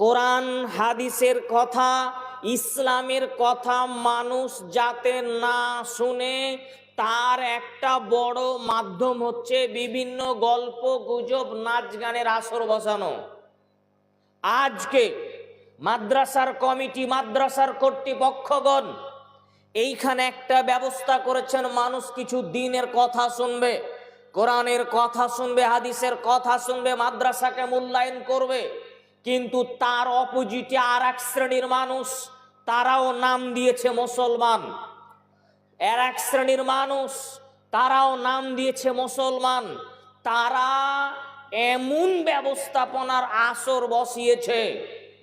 কোরআন, হাদিসের কথা, ইসলামের কথা মানুষ যাতে না শুনে, তার একটা বড় মাধ্যম হচ্ছে বিভিন্ন গল্প, গুজব, নাচ গানের আসর বসানো। আজকে মাদ্রাসার কমিটি, মাদ্রাসার কর্তৃপক্ষগণ এইখানে একটা ব্যবস্থা করেছেন, মানুষ কিছু দিনের কথা শুনবে, কোরআনের কথা শুনবে, হাদিসের কথা শুনবে, মাদ্রাসাকে মূল্যায়ন করবে। কিন্তু তার অপোজিটে আর এক শ্রেণির মানুষ, তারাও নাম দিয়েছে মুসলমান। এর এক শ্রেণির মানুষ, তারাও নাম দিয়েছে মুসলমান। তারা এমন ব্যবস্থাপনার আসর বসিয়েছে,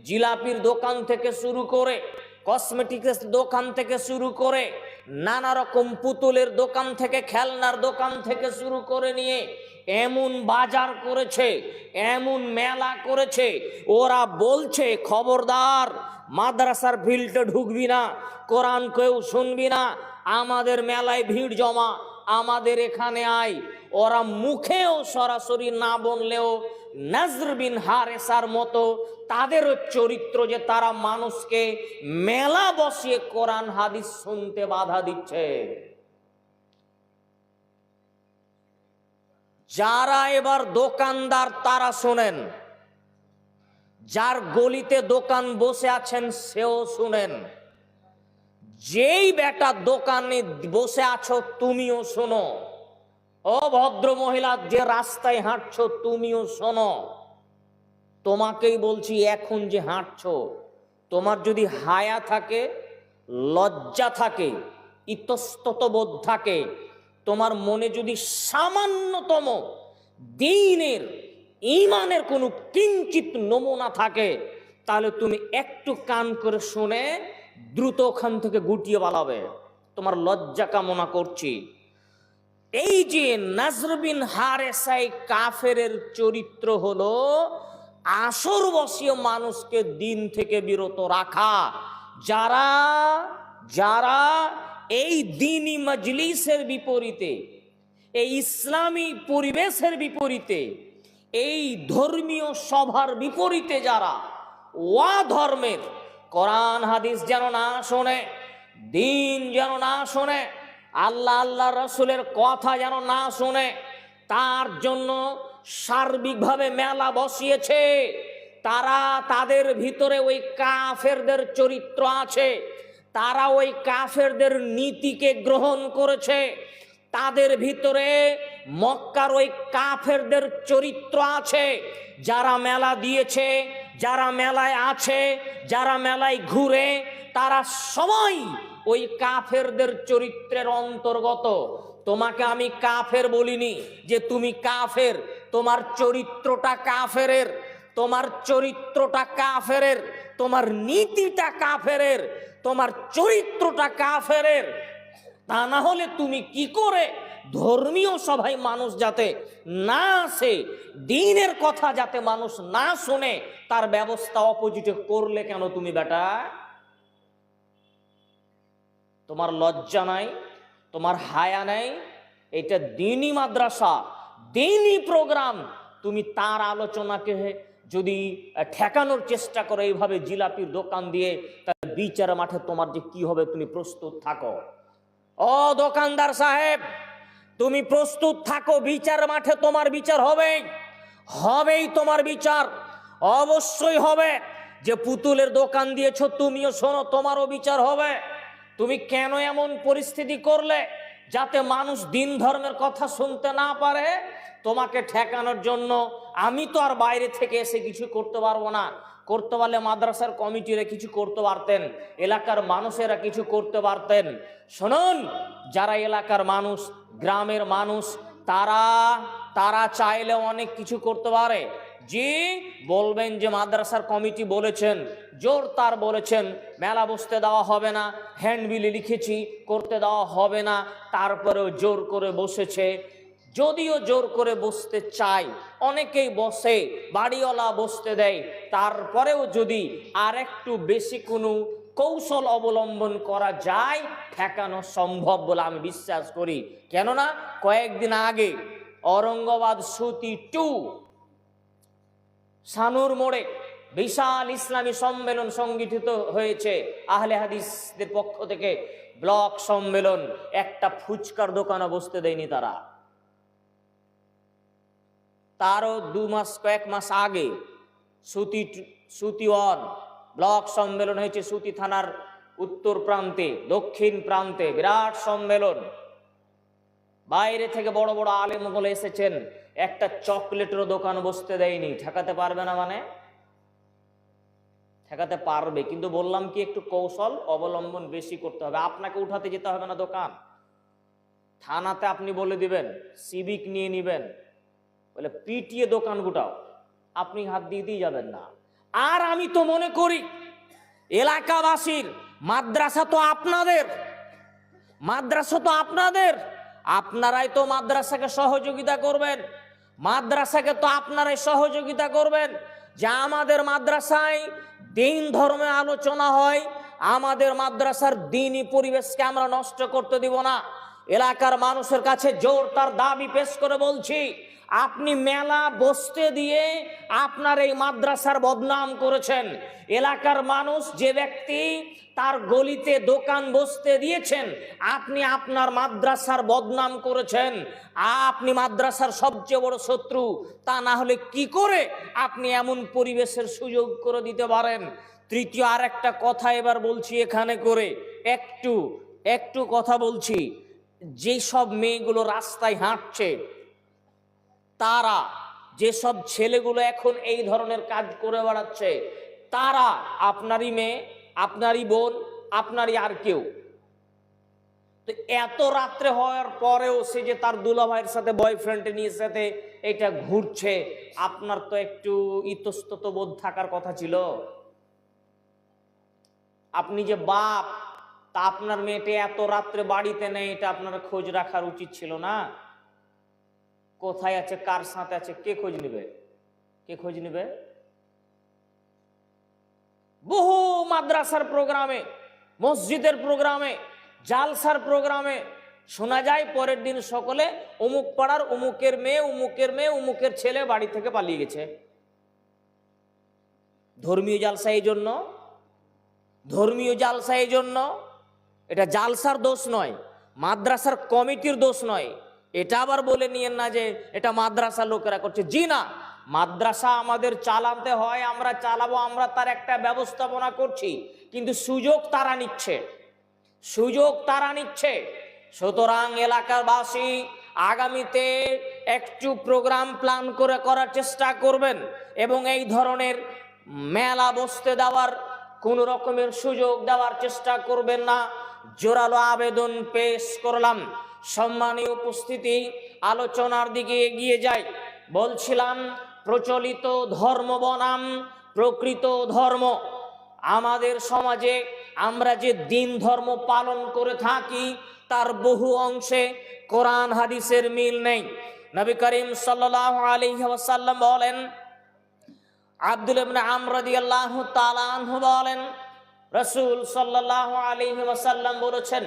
জিলাপির দোকান থেকে শুরু করে কসমেটিক্স দোকান থেকে শুরু করে, নানা রকম পুতুলের দোকান থেকে, খেলনার দোকান থেকে শুরু করে নিয়ে এমন বাজার করেছে, এমন মেলা করেছে, ওরা বলছে, খবরদার, মাদ্রাসার ফিল্ডে ঢুকবি না, কোরআন কেউ শুনবি না, আমাদের মেলায় ভিড় জমা, আমাদের এখানে আয়। ওরা মুখেও সরাসরি না বললেও নজর বিন হারেসার মতো তাদেরও চরিত্র যে তারা মানুষকে মেলা বসিয়ে কোরআন, হাদিস শুনতে বাধা দিচ্ছে। যারা এবার দোকানদার তারা শোনেন। যার গলিতে দোকান বসে আছেন, সেও শুনেন। যেই বেটা দোকানে বসে আছো, তুমিও শোনো। ও ভদ্র মহিলা, যে রাস্তায় হাঁটছো, তুমিও শোনো। তোমাকেই বলছি, এখন যে হাঁটছো, তোমার যদি হায়া থাকে, লজ্জা থাকে ইতস্তত বোধ থাকে তোমার মনে যদি সামান্যতম দিনের ইমানের কোনো কিঞ্চিত নমুনা থাকে, তাহলে তুমি একটু কান করে শুনে দ্রুত ওখান থেকে গুটিয়ে পালাবে। তোমার লজ্জা কামনা করছি। এই যে নাজরবিন হারেসাই কাফেরের চরিত্র হলো আসর বসীয় মানুষকে দিন থেকে বিরত রাখা। যারা যারা এই দিনই মজলিসের বিপরীতে, এই ইসলামী পরিবেশের বিপরীতে, এই ধর্মীয় সভার বিপরীতে যারা ওয়া ধর্মের, কোরআন হাদিস যেন না শোনে, দিন যেন না শোনে, আল্লাহ আল্লাহ রসুলের কথা যেন না শোনে, তার জন্য সার্বিকভাবে মেলা বসিয়েছে, তারা তাদের ভিতরে ওই কাফেরদের চরিত্র আছে তারা ওই কাফেরদের নীতিকে গ্রহণ করেছে। তাদের ভিতরে মক্কার ওই কাফেরদের চরিত্র আছে। যারা মেলা দিয়েছে, যারা মেলায় আছে, যারা মেলায় ঘুরে, তারা সবাই ওই কাফেরদের চরিত্রের অন্তর্গত। তোমাকে আমি কাফের বলিনি যে তুমি কাফের, তোমার চরিত্রটা কাফেরের, তোমার চরিত্রটা কাফেরের, তোমার নীতিটা কাফেরের। তোমার চরিত্রটা কাফেরের। তা না হলে তুমি কি করে ধর্মীয় সভায় মানুষ যাতে না আসে, দিনের কথা যাতে মানুষ না শোনে, তার ব্যবস্থা অপোজিটে করলে কেন তুমি বেটা? তোমার লজ্জা নাই, তোমার হায়া নাই, এটা দিনই মাদ্রাসা, দিনই প্রোগ্রাম তুমি তার আলোচনাকে যদি ঠেকানোর চেষ্টা করো এইভাবে জিলাপির দোকান দিয়ে বিচার মাঠে তোমার যে কি হবে তুমি প্রস্তুত থাকো। ও দোকানদার সাহেব, তুমি প্রস্তুত থাকো, বিচার মাঠে তোমার বিচার হবে। হবেই তোমার বিচার, অবশ্যই হবে। যে পুতুলের দোকান দিয়েছ তুমিও শোনো, তোমারও বিচার হবে। তুমি কেন এমন পরিস্থিতি করলে যাতে মানুষ দিন ধর্মের কথা শুনতে না পারে? তোমাকে ঠেকানোর জন্য আমি তো আর বাইরে থেকে এসে কিছু করতে পারব না। করতে পারলে মাদ্রাসার কমিটিরা কিছু করতে পারতেন, এলাকার মানুষেরা কিছু করতে পারতেন। শুনুন, যারা এলাকার মানুষ, গ্রামের মানুষ, তারা তারা চাইলে অনেক কিছু করতে পারে। যে বলবেন যে মাদ্রাসার কমিটি বলেছেন, জোর তার বলেছেন, মেলা বসতে দেওয়া হবে না, হ্যান্ডবিলে লিখেছি, করতে দেওয়া হবে না, তারপরেও জোর করে বসেছে। যদিও জোর করে বসতে চাই অনেকেই বসে, বাড়িওয়ালা বসতে দেয়। তারপরেও যদি আর একটু বেশি কোনো কৌশল অবলম্বন করা যায়, ঠেকানো সম্ভব বলে আমি বিশ্বাস করি। কেননা, কয়েকদিন আগে ঔরঙ্গাবাদ সুতি টু সানুর মোড়ে বিশাল ইসলামী সম্মেলন সংগঠিত হয়েছে। আহলে হাদিসদের পক্ষ থেকে ব্লক সম্মেলন, একটা ফুচকার দোকানে বসতে দেয়নি তারা। তারও দু মাস, কয়েক মাস আগে সুতি সুতি ওয়ান ব্লক সম্মেলন হয়েছে সুতি থানার উত্তর প্রান্তে, দক্ষিণ প্রান্তে, বিরাট সম্মেলন। বাইরে থেকে বড় বড় আলেম বলে এসেছেন, একটা চকলেটের দোকান বসতে দেয়নি, ঠেকাতে পারবে না মানে? ঠেকাতে পারবে, কিন্তু বললাম কি একটু কৌশল অবলম্বন বেশি করতে হবে, আপনাকে উঠাতে যেতে হবে না দোকান। থানাতে আপনি বলে দিবেন, সিভিক নিয়ে নিবেন বলে, পিটিয়ে দোকান গুটাও। আপনি হাত দিয়ে দিয়ে যাবেন না। আর আমি তো মনে করি, এলাকাবাসীর মাদ্রাসা তো আপনাদের। মাদ্রাসা তো আপনাদের। আপনারাই তো মাদ্রাসাকে সহযোগিতা করবেন। মাদ্রাসাকে তো আপনারাই সহযোগিতা করবেন। যে আমাদের মাদ্রাসায় দিন ধর্মে আলোচনা হয়, আমাদের মাদ্রাসার দিনই পরিবেশকে আমরা নষ্ট করতে দিব না। এলাকার মানুষের কাছে জোর তার দাবি পেশ করে বলছি আপনি মেলা বসতে দিয়ে আপনার এই মাদ্রাসার বদনাম করেছেন। এলাকার মানুষ, যে ব্যক্তি তার গলিতে দোকান বসতে দিয়েছেন, আপনি আপনার মাদ্রাসার বদনাম করেছেন। আপনি মাদ্রাসার সবচেয়ে বড় শত্রু, তা না হলে কি করে আপনি এমন পরিবেশের সুযোগ করে দিতে পারেন? তৃতীয় আর একটা কথা এবার বলছি এখানে করে, একটু একটু কথা বলছি। যেসব মেয়েগুলো রাস্তায় হাঁটছে তারা, যেসব ছেলেগুলো এখন এই ধরনের কাজ করে বেড়াচ্ছে, তারা আপনারই মেয়ে, আপনারই বোন, আপনারই আর কেউ। তো এত রাত্রে হওয়ার পরেও সে যে তার দুলাভাইয়ের সাথে বয়ফ্রেন্ড নিয়ে সাথে এটা ঘুরছে, আপনার তো একটু ইতস্তত বোধ থাকার কথা ছিল। আপনি যে বাপ, তা আপনার মেয়েটা এত রাত্রে বাড়িতে নেই, এটা আপনার খোঁজ রাখার উচিত ছিল না? কোথায় আছে, কার সাথে আছে, কে খোঁজ নেবে? কে খোঁজ নেবে? বহু মাদ্রাসার প্রোগ্রামে, মসজিদের প্রোগ্রামে, জালসার প্রোগ্রামে, শোনা যায় পরের দিন সকলে অমুক পাড়ার অমুকের মেয়ে অমুকের মেয়ে, অমুকের ছেলে বাড়ি থেকে পালিয়ে গেছে। ধর্মীয় জালসা এই জন্য? ধর্মীয় জালসা এই জন্য? এটা জালসার দোষ নয়, মাদ্রাসার কমিটির দোষ নয়। এটা আবার বলে নিয়েন না যে এটা মাদ্রাসা লোকেরা করছে। জি না, মাদ্রাসা আমাদের চালাতে হয়, আমরা চালাবো, আমরা তার একটা ব্যবস্থাপনা করছি, কিন্তু সুযোগ তারা নিচ্ছে। সুযোগ তারা নিচ্ছে। সুতরাং এলাকাবাসী আগামীতে একটু প্রোগ্রাম প্ল্যান করে করার চেষ্টা করবেন এবং এই ধরনের মেলা বসতে দেওয়ার, কোন রকমের সুযোগ দেওয়ার চেষ্টা করবেন না। জোরালো আবেদন পেশ করলাম। সম্মানীয় উপস্থিতি আলোচনার দিকে এগিয়ে যাই। বলছিলাম, প্রচলিত ধর্ম বনাম, প্রকৃত ধর্ম। আমাদের সমাজে আমরা যে দিন ধর্ম পালন করে থাকি, তার বহু অংশে কোরআন হাদিসের মিল নেই। নবী করিম সাল্লাহ আলী বলেন, আব্দুল ইবনে আমর রাদিয়াল্লাহু তাআলা আনহু বলেন, রাসূল আলাইহি ওয়াসাল্লাম বলেছেন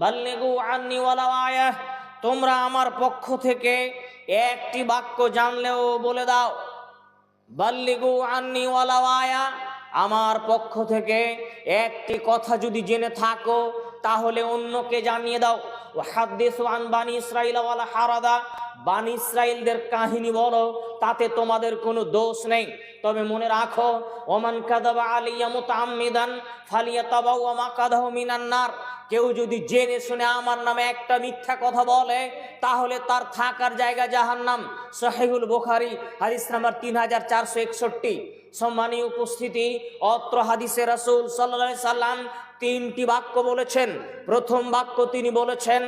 বাল্লিগু আন্নি আয়াহ তোমরা আমার পক্ষ থেকে একটি বাক্য জানলেও বলে দাও। বাল্লিগু আন্নি ওয়ালাউ আয়া, আমার পক্ষ থেকে একটি কথা যদি জেনে থাকো, তাহলে অন্যকে জানিয়ে দাও। ও হাদ্দিসু আন বানি ইসরাইল ওয়ালা হারাদা, বানি ইসরাইলদের কাহিনী বলো, তাতে তোমাদের কোনো দোষ নেই। তবে মনে রাখো, ওমান কাদাবা আলিয়া মুতাআম্মিদান ফালিয়াতাবাওয়া মাকাদাহু মিনান নার কেউ যদি জেনে শুনে আমার নামে একটা মিথ্যা কথা বলে, তাহলে তার থাকার জায়গা জাহান্নাম। সহিহুল বুখারী, হাদিস নাম্বার তিন হাজার চারশো একষট্টি। সম্মানীয় উপস্থিতি, অত্র হাদিসে রাসূল সাল্লাল্লাহু সাল্লাম তিনটি বাক্য বলেছেন। প্রথম বাক্য তিনি বলেছেন,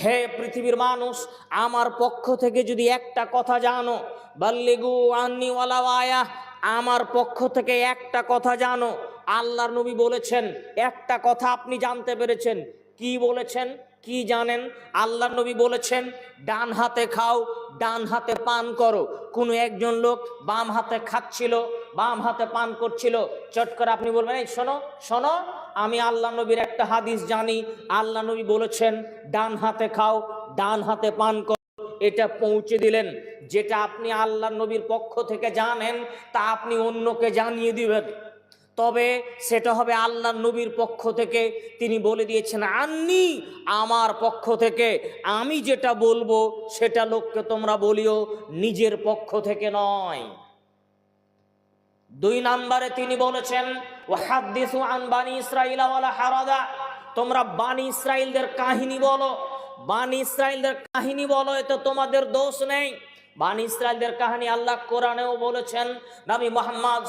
হে পৃথিবীর মানুষ, আমার পক্ষ থেকে যদি একটা কথা জানো, বাল্লিগু আন্নি ওয়ালাওয়ায়া, আমার পক্ষ থেকে একটা কথা জানো আল্লাহর নবী বলেছেন, একটা কথা আপনি জানতে পেরেছেন। কি বলেছেন? কি জানেন? আল্লাহ নবী বলেছেন, ডান হাতে খাও, ডান হাতে পান করো। কোনো একজন লোক বাম হাতে খাচ্ছিল, বাম হাতে পান করছিল, চট করে আপনি বলবেন, এই শোনো শোনো, আমি আল্লাহ নবীর একটা হাদিস জানি। আল্লাহ নবী বলেছেন, ডান হাতে খাও, ডান হাতে পান করো। এটা পৌঁছে দিলেন। যেটা আপনি আল্লাহ নবীর পক্ষ থেকে জানেন, তা আপনি অন্যকে জানিয়ে দিবেন। তবে সেটা হবে আল্লাহ নবীর পক্ষ থেকে। তিনি বলে দিয়েছেন, আন্নি, আমার পক্ষ থেকে আমি যেটা বলব সেটা লোককে তোমরা বলিও, নিজের পক্ষ থেকে নয়। দুই নম্বরে তিনি বলেছেন, ওয়াহাদ্দিসু আন বানি ইসরাইলা হারাদা। তোমরা বানি ইসরাইলদের কাহিনী বলো। বানি ইসরাইলদের কাহিনী বলো, এতে তোমাদের দোষ নেই। বানি ইসরায়েলদের কাহিনী আল্লাহ কোরআনেও বলেছেন, নবী মোহাম্মদ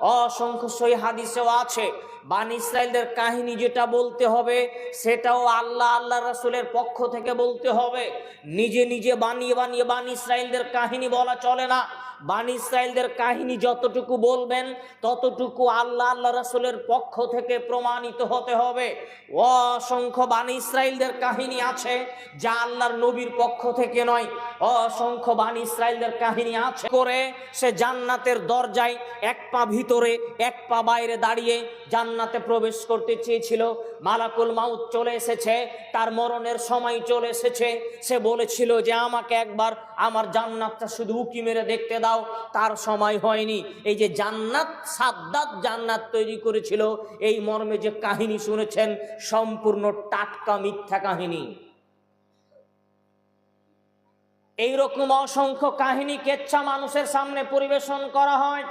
অসংখ্য সই হাদিসেও আছে। বান ইসরায়েলদের কাহিনী যেটা বলতে হবে, সেটাও আল্লাহ আল্লাহ রাসুলের পক্ষ থেকে বলতে হবে। নিজে নিজে বানিয়ে বানিয়ে বান ইসরায়েলদের কাহিনী বলা চলে না। বানি কাহিনী যতটুকু বলবেন, ততটুকু আল্লাহ আল্লাহ রাসূলের পক্ষ থেকে প্রমাণিত হতে হবে। অসংখ্য বানি ইসরায়েলদের কাহিনী আছে যা আল্লাহর নবীর পক্ষ থেকে নয়। অসংখ্য বানি ইসরায়েলদের কাহিনী আছে করে সে জান্নাতের দরজায় এক পা ভিতরে, এক পা বাইরে দাঁড়িয়ে জান্নাতে প্রবেশ করতে চেয়েছিল। মালাকুল মাউত চলে এসেছে, তার মরণের সময় চলে এসেছে। সে বলেছিল যে আমাকে একবার আমার জান্নাতটা শুধু উকি মেরে দেখতে দাও, তার সময় হয়নি। এই যে জান্নাত, সাদ্দাত জান্নাত তৈরি করেছিল, এই মর্মে যে কাহিনী শুনেছেন, সম্পূর্ণ টাটকা মিথ্যা কাহিনী। এইরকম অসংখ্য কাহিনী কেচ্ছা মানুষের সামনে পরিবেশন করা হয়।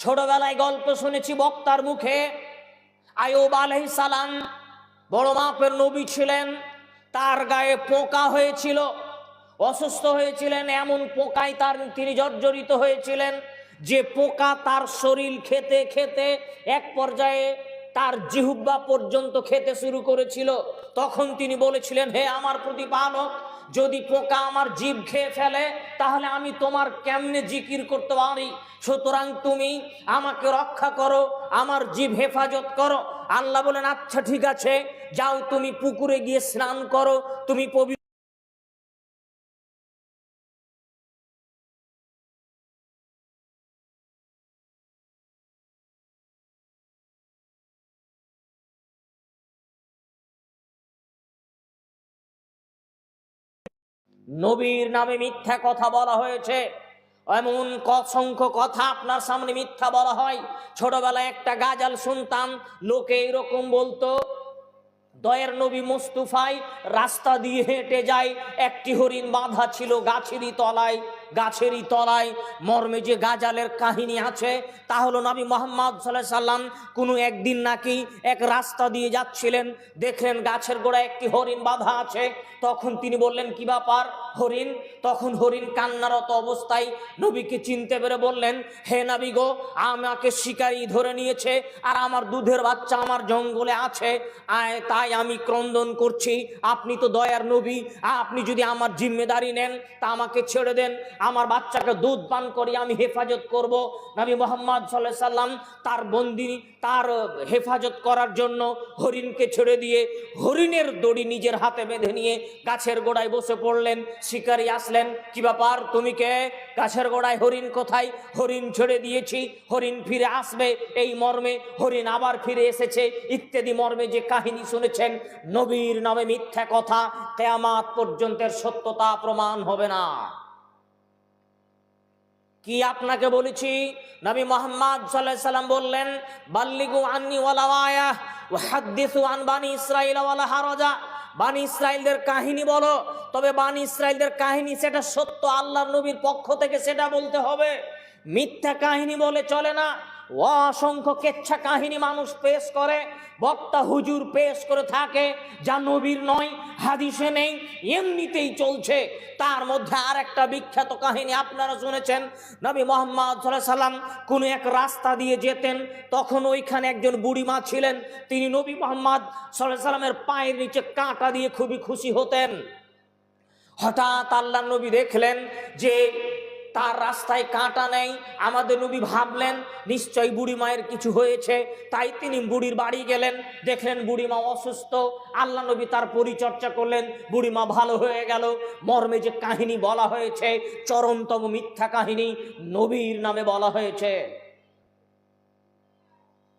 ছোটবেলায় গল্প শুনেছি বক্তার মুখে, আয়ুব আলহি সালাম বড় মাপের নবী ছিলেন, তার গায়ে পোকা হয়েছিল। অসুস্থ হয়েছিলেন, এমন পোকায় তার তিনি জর্জরিত হয়েছিলেন, যে পোকা তার শরীর খেতে খেতে এক পর্যায়ে তার জিহুব্বা পর্যন্ত খেতে শুরু করেছিল। তখন তিনি বলেছিলেন, হে আমার প্রতিপালক, যদি পোকা আমার জীব খেয়ে ফেলে, তাহলে আমি তোমার কেমনে জিকির করতে পারি? সুতরাং তুমি আমাকে রক্ষা করো, আমার জীব হেফাজত করো। আল্লাহ বলেন আচ্ছা ঠিক আছে, যাও তুমি পুকুরে গিয়ে স্নান করো, তুমি পবিত্র নবীর নামে মিথ্যা কথা বলা হয়েছে। এমন অসংখ্য কথা আপনার সামনে মিথ্যা বলা হয়। ছোটবেলায় একটা গাজাল শুনতাম, লোকে এরকম বলতো, দয়ের নবী মুস্তুফাই রাস্তা দিয়ে হেঁটে যায় একটি হরিণ বাঁধা ছিল গাছেরই তলায়। গাছেরই তলায় মর্মে যে গাজালের কাহিনী আছে, তা হলো নবী মোহাম্মদ সাল্লাহ সাল্লাম কোনো একদিন নাকি এক রাস্তা দিয়ে যাচ্ছিলেন, দেখলেন গাছের গোড়ায় একটি হরিণ বাঁধা আছে। তখন তিনি বললেন, কি ব্যাপার হরিণ? তখন হরিণ কান্নারত অবস্থায় নবীকে চিনতে পেরে বললেন, হে নাবি গো, আমাকে শিকারি ধরে নিয়েছে আর আমার দুধের বাচ্চা আমার জঙ্গলে আছে। আয়, তাই আমি ক্রন্দন করছি। আপনি তো দয়ার নবী, আপনি যদি আমার জিম্মেদারি নেন, তা আমাকে ছেড়ে দেন। আমার বাচ্চাকে দুধ পান করি, আমি হেফাজত করব। নবী মোহাম্মদ সাল্লাহ সাল্লাম তার বন্দি, তার হেফাজত করার জন্য হরিণকে ছেড়ে দিয়ে হরিণের দড়ি নিজের হাতে বেঁধে নিয়ে গাছের গোড়ায় বসে পড়লেন, শিকারি আসলেন, কি ব্যাপার? তুমি কে? গাছের গোড়ায় হরিণ কোথায়? হরিণ ছেড়ে দিয়েছি, হরিণ ফিরে আসবে, এই মর্মে হরিণ আবার ফিরে এসেছে। ইত্যাদি মর্মে যে কাহিনী শুনেছেন, নবীর নামে মিথ্যা কথা কেয়ামাত পর্যন্তের সত্যতা প্রমাণ হবে না। কি আপনাকে বলেছি? নবী মোহাম্মদ সাল্লাহ সাল্লাম বললেন, বাল্লিগু আন্নি ওয়ালাওয়ায়া ও আন বানি ইসরাইল ওয়ালা হারজা। বানি ইসরাইলদের কাহিনী বলো। তবে বানি ইসরাইলদের কাহিনী, সেটা সত্য। আল্লাহ নবীর পক্ষ থেকে সেটা বলতে হবে। মিথ্যা কাহিনী বলে চলে না। অসংখ্য কেচ্ছা কাহিনী মানুষ পেশ করে, বক্তা হুজুর পেশ করে থাকে, যা নবীর নয়, হাদিসে নেই, এমনিতেই চলছে। তার মধ্যে আর একটা বিখ্যাত কাহিনী আপনারা শুনেছেন, নবী মোহাম্মদ সাল্লাম কোনো এক রাস্তা দিয়ে যেতেন, তখন ওইখানে একজন বুড়িমা ছিলেন, তিনি নবী মোহাম্মদ সাল্লাহ সাল্লামের পায়ের নিচে কাঁটা দিয়ে খুবই খুশি হতেন। হঠাৎ আল্লাহ নবী দেখলেন যে তার রাস্তায় কাঁটা নেই। আমাদের নবী ভাবলেন নিশ্চয় বুড়ি মায়ের কিছু হয়েছে। তাই তিনি বুড়ির বাড়ি গেলেন, দেখলেন বুড়িমা অসুস্থ। আল্লাহ নবী তার পরিচর্যা করলেন বুড়িমা ভালো হয়ে গেল। মর্মে যে কাহিনী বলা হয়েছে, চরমতম মিথ্যা কাহিনী নবীর নামে বলা হয়েছে।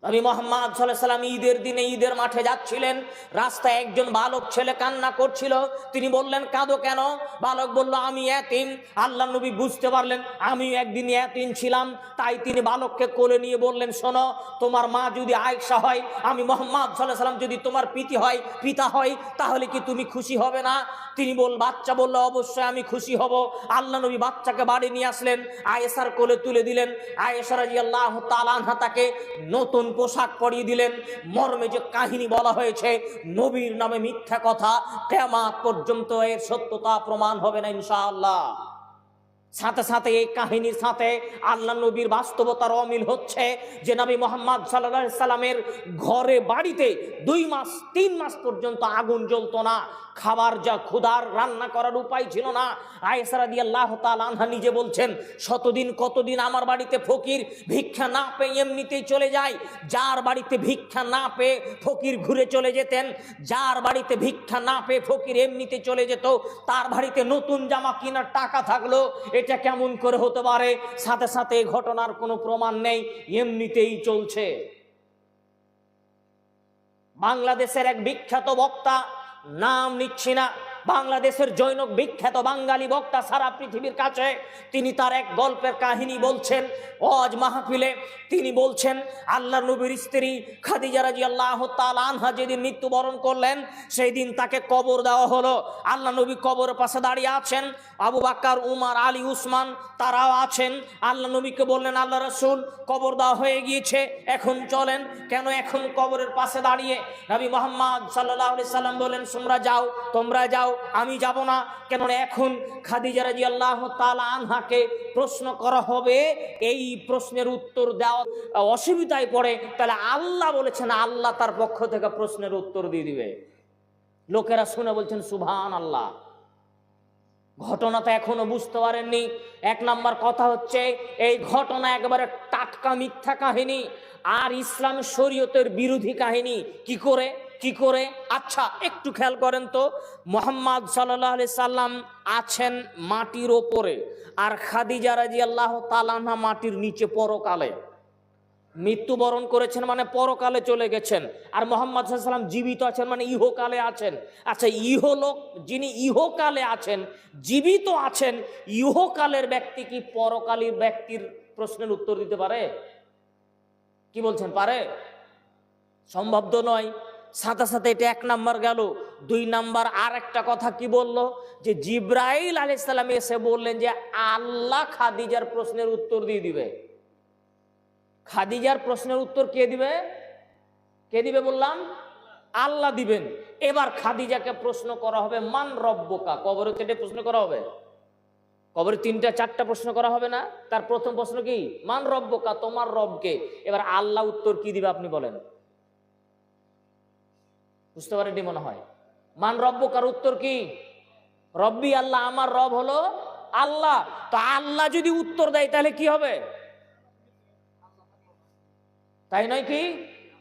নবী মোহাম্মদ সাল্লাম ঈদের দিনে ঈদের মাঠে যাচ্ছিলেন। রাস্তায় একজন বালক ছেলে কান্না করছিল। তিনি বললেন, কাঁদো কেন? বালক বলল, আমি এতিম। আল্লাহ নবী বুঝতে পারলেন আমি একদিন এতিম ছিলাম। তাই তিনি বালককে কোলে নিয়ে বললেন, শোনো, তোমার মা যদি আয়সা হয়, আমি মোহাম্মদ সাল্লাহ যদি তোমার পিতি হয়, পিতা হয়, তাহলে কি তুমি খুশি হবে না? তিনি বল, বাচ্চা বলল, অবশ্যই আমি খুশি হব। আল্লাহ নবী বাচ্চাকে বাড়ি নিয়ে আসলেন। আয়েসার কোলে তুলে দিলেন। আয়েসা রাজি আল্লাহ তালানহা তাকে নতুন পোশাক পরিয়ে দিলেন। মর্মে যে কাহিনী বলা হয়েছে, নবীর নামে মিথ্যা কথা কেমাত পর্যন্ত এর সত্যতা প্রমাণ হবে না ইনশাআল্লাহ। সাথে সাথে এই কাহিনীর সাথে আল্লাহ নবীর বাস্তবতার অমিল হচ্ছে যে নবী মোহাম্মদ সাল্লাহ সাল্লামের ঘরে বাড়িতে দুই মাস, তিন মাস পর্যন্ত আগুন জ্বলতো না। খাবার যা ক্ষুধার রান্না করার উপায় ছিল না। আয়েসারা দিয়ে আল্লাহ আনহা নিজে বলছেন, শতদিন কতদিন আমার বাড়িতে ফকির ভিক্ষা না পেয়ে এমনিতেই চলে যায়? যার বাড়িতে ভিক্ষা না পেয়ে ফকির ঘুরে চলে যেতেন, যার বাড়িতে ভিক্ষা না পেয়ে ফকির এমনিতে চলে যেত, তার বাড়িতে নতুন জামা কেনার টাকা থাকল এটা কেমন করে হতে পারে? সাথে সাথে ঘটনার কোনো প্রমাণ নেই, এমনিতেই চলছে। বাংলাদেশের এক বিখ্যাত বক্তা, নাম নিচ্ছি না। বাংলাদেশের জৈনক বিখ্যাত বাঙালি বক্তা সারা পৃথিবীর কাছে, তিনি তার এক গল্পের কাহিনী বলছেন। অজ মাহফিলে তিনি বলছেন আল্লাহ নবীর স্ত্রী খাদিজা রাজি আল্লাহ আনহা যেদিন মৃত্যুবরণ করলেন সেই দিন তাকে কবর দেওয়া হলো। আল্লাহ নবী কবরের পাশে দাঁড়িয়ে আছেন। আবু বাক্কার, উমার, আলী, উসমান, তারাও আছেন। আল্লাহ নবীকে বললেন, আল্লাহ রসুল, কবর দেওয়া হয়ে গিয়েছে, এখন চলেন। কেন এখন কবরের পাশে দাঁড়িয়ে? নবী মোহাম্মদ সাল্লাহ সাল্লাম বলেন তোমরা যাও তোমরা যাও। আমি যাব না। কেন এখন খাদিজা রাজি আল্লাহ আনহাকে প্রশ্ন করা হবে। এই প্রশ্নের উত্তর দেওয়া অসুবিধায় পড়ে। তাহলে আল্লাহ বলেছেন, আল্লাহ তার পক্ষ থেকে প্রশ্নের উত্তর দিয়ে দিবে। লোকেরা শুনে বলছেন সুভান আল্লাহ ঘটনা তো এখনও বুঝতে পারেননি। এক নাম্বার কথা হচ্ছে, এই ঘটনা একবারে টাটকা মিথ্যা কাহিনী। আর ইসলাম শরীয়তের বিরোধী কাহিনী। কি করে? কি করে? আচ্ছা একটু খেয়াল করেন তো, মোহাম্মদ সাল্লাহ সাল্লাম আছেন মাটির ওপরে, আর খাদিজা রাজি আল্লাহ তালানা মাটির নিচে পরকালে। মৃত্যুবরণ করেছেন মানে পরকালে চলে গেছেন, আর মোহাম্মদ সাল্লাম জীবিত আছেন মানে ইহকালে আছেন। আচ্ছা ইহলোক, যিনি ইহকালে আছেন, জীবিত আছেন, ইহকালের ব্যক্তি কি পরকালীর ব্যক্তির প্রশ্নের উত্তর দিতে পারে? কি বলছেন, পারে? সম্ভব নয়। সাথে সাথে এটা এক নাম্বার গেল। দুই নাম্বার আর একটা কথা কি বলল? যে জিব্রাইল আলাইসাল্লাম এসে বললেন যে আল্লাহ খাদিজার প্রশ্নের উত্তর দিয়ে দিবে। খাদিজার প্রশ্নের উত্তর কে দিবে? কে দিবে বললাম? আল্লাহ দিবেন। এবার খাদিজাকে প্রশ্ন করা হবে, মান রব্বকা? কবরে কেটে প্রশ্ন করা হবে। কবরে তিনটা, চারটা প্রশ্ন করা হবে না? তার প্রথম প্রশ্ন কি? মান রব্বকা, তোমার রবকে। এবার আল্লাহ উত্তর কি দিবে আপনি বলেন। বুঝতে পারেননি মনে হয়। মান রব্বকার উত্তর কি? রব্বি আল্লাহ, আমার রব হলো আল্লাহ। তো আল্লাহ যদি উত্তর দেয়, তাহলে কি হবে? তাই নয় কি?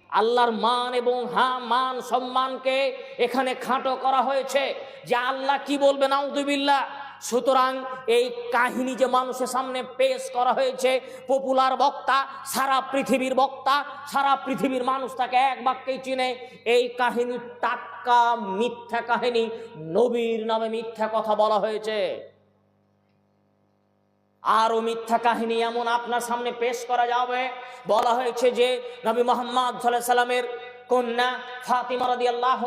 আল্লাহর মান এবং হা, মান সম্মানকে এখানে খাটো করা হয়েছে। যে আল্লাহ কি বলবে না আউদুবিল্লাহ সুতরাং এই কাহিনী যে মানুষের সামনে পেশ করা হয়েছে পপুলার বক্তা, সারা পৃথিবীর বক্তা, সারা পৃথিবীর মানুষ তাকে এক বাক্যেই চিনে, এই কাহিনী টাটকা মিথ্যা কাহিনী, নবীর নামে মিথ্যা কথা বলা হয়েছে। আরও মিথ্যা কাহিনী এমন আপনার সামনে পেশ করা যাবে। বলা হয়েছে যে নবী মোহাম্মদ সাল্লামের কন্যা ফাতিমা রাদি আল্লাহ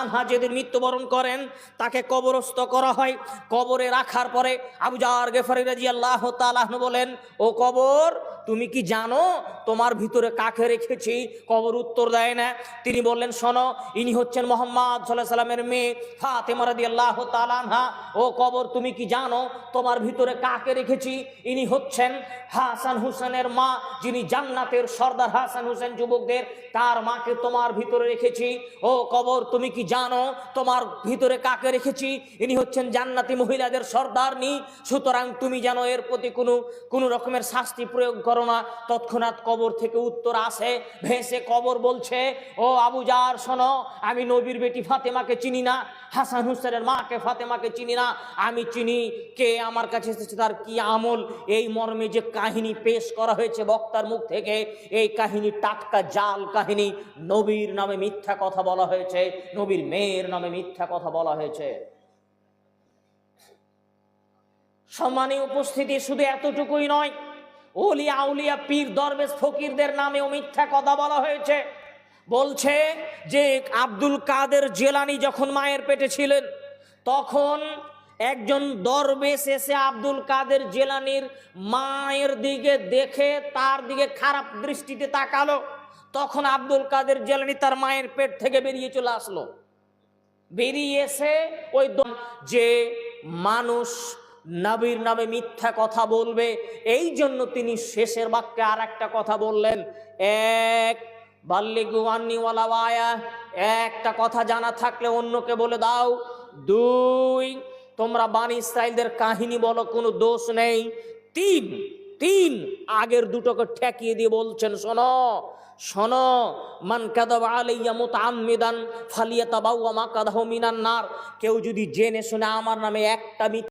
আনহা যেদিন মৃত্যুবরণ করেন, তাকে কবরস্থ করা হয়। কবরে রাখার পরে আবুজার গেফারি রাজি আল্লাহ তালাহ বলেন, ও কবর তুমি কি জানো তোমার ভিতরে কাকে রেখেছি? কবর উত্তর দেয় না। তিনি বললেন, শোনো, ইনি হচ্ছেন মোহাম্মদ সাল্লামের মেয়ে ফাতেমা রাদি আল্লাহ তালানহা ও কবর, তুমি কি জানো তোমার ভিতরে কাকে রেখেছি? ইনি হচ্ছেন হাসান হুসেনের মা, যিনি জান্নাতের সর্দার হাসান হুসেন যুবকদের, তার মাকে তোমার ভিতরে রেখেছি। ও কবর, তুমি কি জানো তোমার ভিতরে কাকে রেখেছি? ইনি হচ্ছেন জান্নাতি মহিলাদের সর্দার নি সুতরাং তুমি জানো এর প্রতি কোনো কোনো রকমের শাস্তি প্রয়োগ করো। করো না তৎক্ষণাৎ কবর থেকে উত্তর আসে, ভেসে কবর বলছে, ও আবু জার শোনো, আমি নবীর বেটি ফাতেমাকে চিনি না, হাসান হুসেনের মাকে ফাতেমাকে চিনি না, আমি চিনি কে আমার কাছে এসেছে, তার কি আমল? এই মর্মে যে কাহিনী পেশ করা হয়েছে বক্তার মুখ থেকে, এই কাহিনী টাটকা জাল কাহিনী, নবীর নামে মিথ্যা কথা বলা হয়েছে, নবীর মেয়ের নামে মিথ্যা কথা বলা হয়েছে। সম্মানীয় উপস্থিতি শুধু এতটুকুই নয় ওলিয়া আউলিয়া পীর দরবেশ ফকিরদের নামেও মিথ্যা কথা বলা হয়েছে। বলছে যে আব্দুল কাদের জেলানি যখন মায়ের পেটে ছিলেন, তখন একজন দরবেশ এসে আব্দুল কাদের জেলানির মায়ের দিকে দেখে তার দিকে খারাপ দৃষ্টিতে তাকালো। তখন আব্দুল কাদের জেলানি তার মায়ের পেট থেকে বেরিয়ে চলে আসলো। বেরিয়ে এসে ওই যে মানুষ নবীর নামে মিথ্যা কথা বলবে। এই জন্য তিনি শেষের বাক্যে আর একটা কথা বললেন। এক, বাল্লিগু আন্নিওয়ালা ওয়ায়া, একটা কথা জানা থাকলে অন্যকে বলে দাও। দুই, তোমরা বানি ইসরায়েলদের কাহিনী বলো, কোনো দোষ নেই। তিন তিন, আগের দুটোকে ঠেকিয়ে দিয়ে বলছেন, শোনো শোনো, মান কাদাব আলাইয়া মুতাআম্মিদান ফালিয়াতাবাওয়া মাকাদাহু মিনান নার। কেউ যদি জেনে শুনে আমার নামে একটা